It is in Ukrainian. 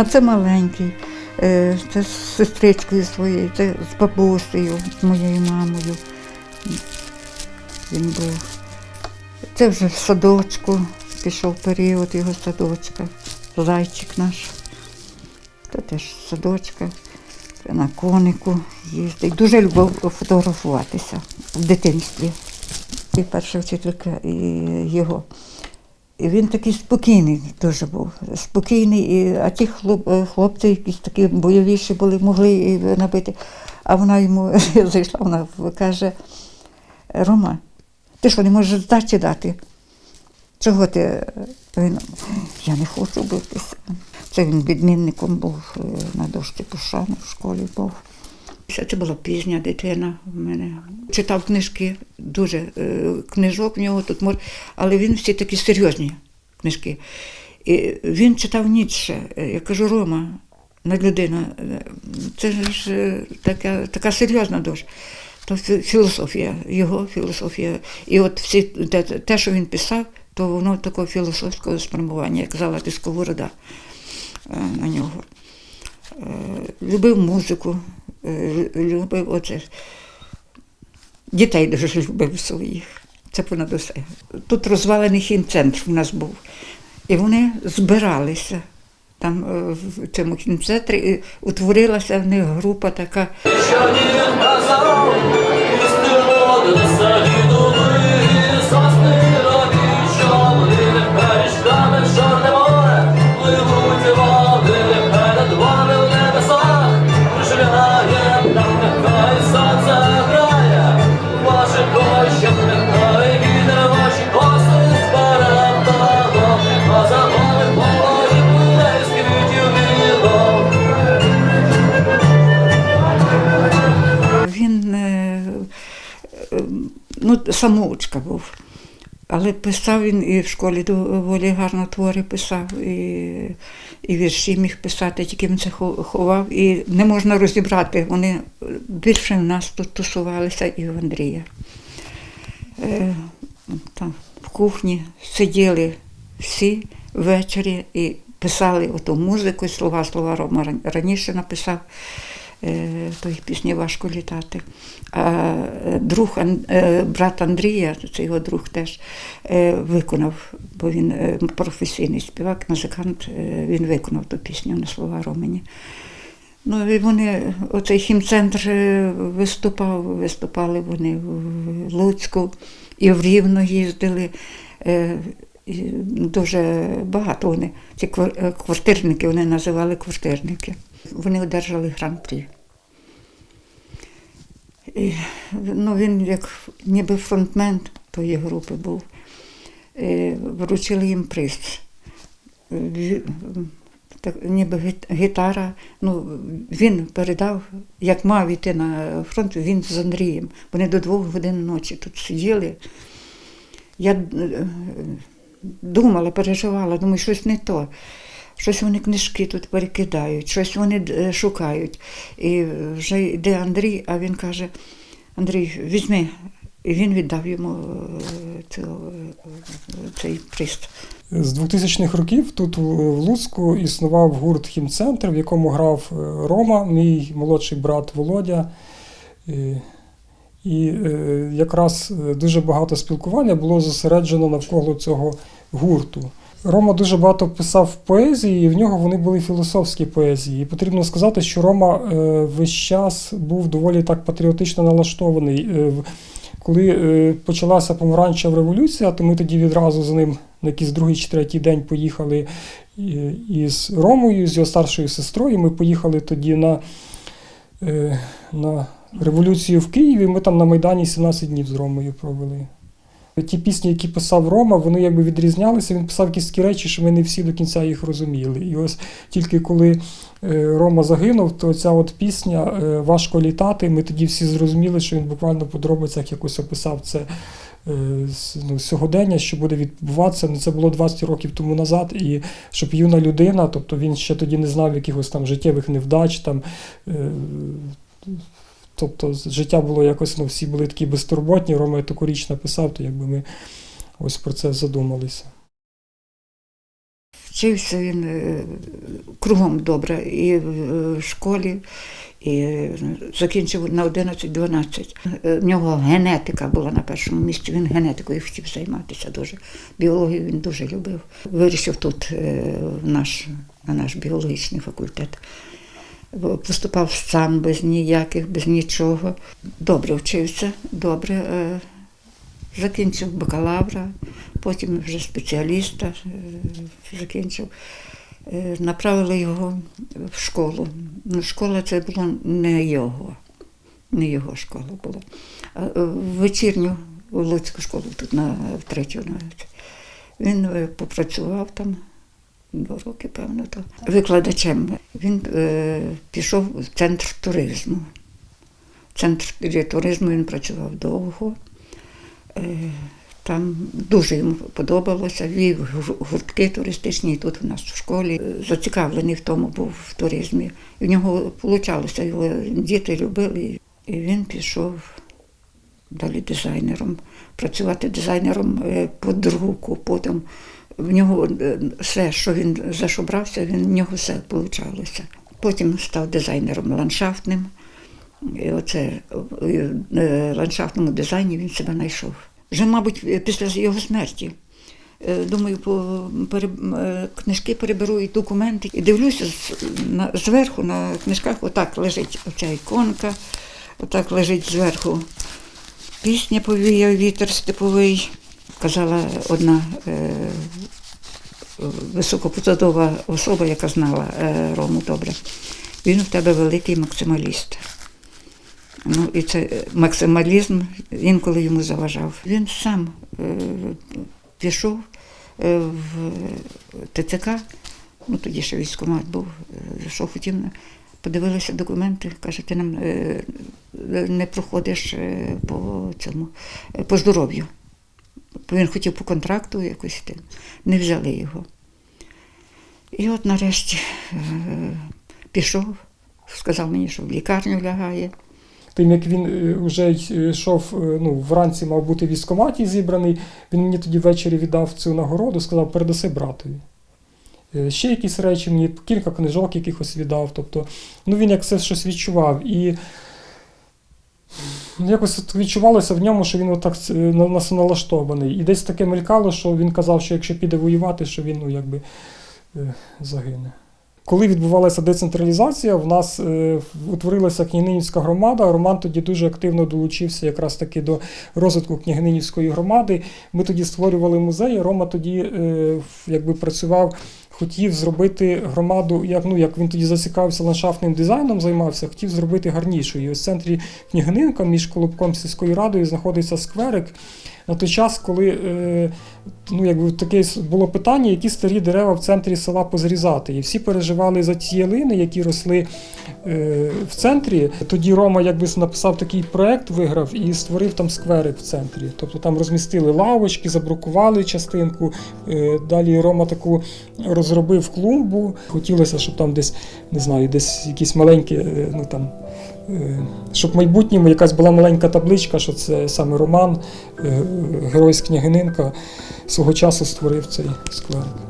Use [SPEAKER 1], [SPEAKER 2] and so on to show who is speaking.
[SPEAKER 1] А це маленький. Е, Це з сестричкою своєю, це з бабусею, з моєю мамою. Він був. Це вже в садочку, пішов період його садочка. Зайчик наш. Це теж садочка. Це на конику їздить. Дуже любив фотографуватися в дитинстві. І перша вчителька і його. Він такий спокійний дуже був. Спокійний, і, а ті хлоп, е, хлопці якісь такі бойовіші були, могли і набити. А вона йому зайшла, вона каже, Рома, ти що, не можеш здачі дати? Чого ти? Він, я не хочу битися. Це він відмінником був е, на дошці пошани в школі був. Це була пізня дитина в мене. Читав книжки, дуже е, книжок в нього тут але він всі такі серйозні книжки. І він читав Ніцше. Е, Я кажу, Рома, на людина, е, це ж така, така серйозна душа. То філософія, його філософія. І от всі те, те, що він писав, то воно такого філософського спрямування, як казала ти сковорода на нього. Любив музику, любив оце. Дітей дуже любив своїх. Це понад усе. Тут розвалений хімцентр у нас був. І вони збиралися. Там е, в цьому хімцентрі і утворилася в них група така. Самоучка був. Але писав він і в школі доволі гарно твори писав, і, і вірші міг писати, тільки він це ховав. І не можна розібрати. Вони більше в нас тут тусувалися і в Андрія. Е, там в кухні сиділи всі ввечері і писали оту музику, слова, слова Рома раніше написав. Е, Тої пісні важко літати. А е, друг, е, брат Андрія, це його друг теж виконав, бо він професійний співак, музикант, він виконав ту пісню на слова Романі. Ну і вони, оцей хімцентр виступав, виступали вони в Луцьку і в Рівно їздили. Дуже багато вони, ці квартирники, вони називали квартирники. Вони одержали гран-прі. І, ну, він як ніби фронтмен тої групи був. Е, Вручили їм приз. Так, ніби гітара. Ну, він передав, як мав іти на фронт, він з Андрієм. Вони до двох годин ночі тут сиділи. Я е, думала, переживала, думаю, щось не то. Щось вони книжки тут перекидають, щось вони е, шукають. І вже йде Андрій, а він каже: Андрій, візьми. І він віддав йому е, е, цей приз.
[SPEAKER 2] З 2000-х років тут в Луцьку існував гурт Хімцентр, в якому грав Рома, мій молодший брат Володя. І якраз дуже багато спілкування було зосереджено навколо цього гурту. Рома дуже багато писав поезії, і в нього вони були філософські поезії. І потрібно сказати, що Рома е, весь час був доволі так патріотично налаштований. Е, Коли е, почалася помаранчева революція, то ми тоді відразу з ним на якийсь другий чи третій день поїхали із Ромою, з його старшою сестрою. Ми поїхали тоді на, на революцію в Києві. Ми там на Майдані 17 днів з Ромою провели. Ті пісні, які писав Рома, вони якби відрізнялися. Він писав якісь такі речі, що ми не всі до кінця їх розуміли. І ось тільки коли е, Рома загинув, то ця от пісня е, Важко літати. Ми тоді всі зрозуміли, що він буквально по дробицях якось описав це е, ну, сьогодення, що буде відбуватися. Ну, це було 20 років тому назад. І щоб юна людина, тобто він ще тоді не знав якихось там життєвих невдач. там. Е, Тобто життя було якось, ну, всі були такі безтурботні, Рома таку річ написав, то якби ми ось про це задумалися.
[SPEAKER 1] Вчився він е, кругом добре і в е, школі, і е, закінчив на 11-12. Е, В нього генетика була на першому місці. Він генетикою хотів займатися дуже. Біологію він дуже любив. Вирішив тут е, наш, на наш біологічний факультет. Поступав сам без ніяких, без нічого. Добре вчився, добре. е, Закінчив бакалавра, потім вже спеціаліста е, закінчив. Е, Направили його в школу. Ну, школа це була не його, не його школа була. В вечірню Луцьку школу, тут на третю навіть. Він попрацював там два роки, певно, то викладачем. Він е, пішов в центр туризму. В центрі туризму він працював довго. Е, Там дуже йому подобалося, вів гуртки туристичні тут у нас в школі. Е, Зацікавлений в тому був в туризмі. І в нього вийшло, його діти любили. І він пішов далі дизайнером, працювати дизайнером е, по друку. Потім в нього е, все, що він за що брався, він, в нього все вийшло. Потім став дизайнером ландшафтним. І оце е, е, ландшафтному дизайні він себе знайшов. Вже, мабуть, після його смерті. Думаю, по пере, книжки переберу і документи. І дивлюся на, зверху на книжках, отак лежить оця іконка, отак лежить зверху пісня повіяв вітер степовий. Казала одна високопосадова особа, яка знала е, Рому добре. Він у тебе великий максималіст. Ну, і це е, максималізм інколи йому заважав. Він сам е, пішов е, в ТЦК, ну тоді ще військкомат був, що хотів, подивилися документи, каже, ти нам е, не проходиш по цьому, по здоров'ю. Він хотів по контракту якось йти. Не взяли його. І от нарешті е, пішов, сказав мені, що в лікарню лягає.
[SPEAKER 2] Тим як він е, вже йшов, е, ну, вранці мав бути військкоматі зібраний, він мені тоді ввечері віддав цю нагороду, сказав, передаси братові. Ще якісь речі мені, кілька книжок якихось віддав. Тобто, ну він як це щось відчував. І якось от відчувалося в ньому, що він отак е, нас налаштований. І десь таке мелькало, що він казав, що якщо піде воювати, що він ну, якби е, загине. Коли відбувалася децентралізація, в нас е, утворилася княгининівська громада. Роман тоді дуже активно долучився якраз таки до розвитку княгининівської громади. Ми тоді створювали музей. Рома тоді е, якби працював, хотів зробити громаду, як ну як він тоді зацікавився ландшафтним дизайном, займався, хотів зробити гарнішою. І ось в центрі Княгининка між Колобком сільською радою знаходиться скверик. На той час, коли е, ну, якби таке було питання, які старі дерева в центрі села позрізати. І всі переживали за ті ялини, які росли е, в центрі. Тоді Рома якби написав такий проект, виграв і створив там скверик в центрі. Тобто там розмістили лавочки, забрукували частинку. Е, далі Рома таку розробив клумбу. Хотілося, щоб там десь, не знаю, десь якісь маленькі, ну там. Е, Щоб в майбутньому якась була маленька табличка, що це саме Роман, е, герой з княгининка, свого часу створив цей скверик.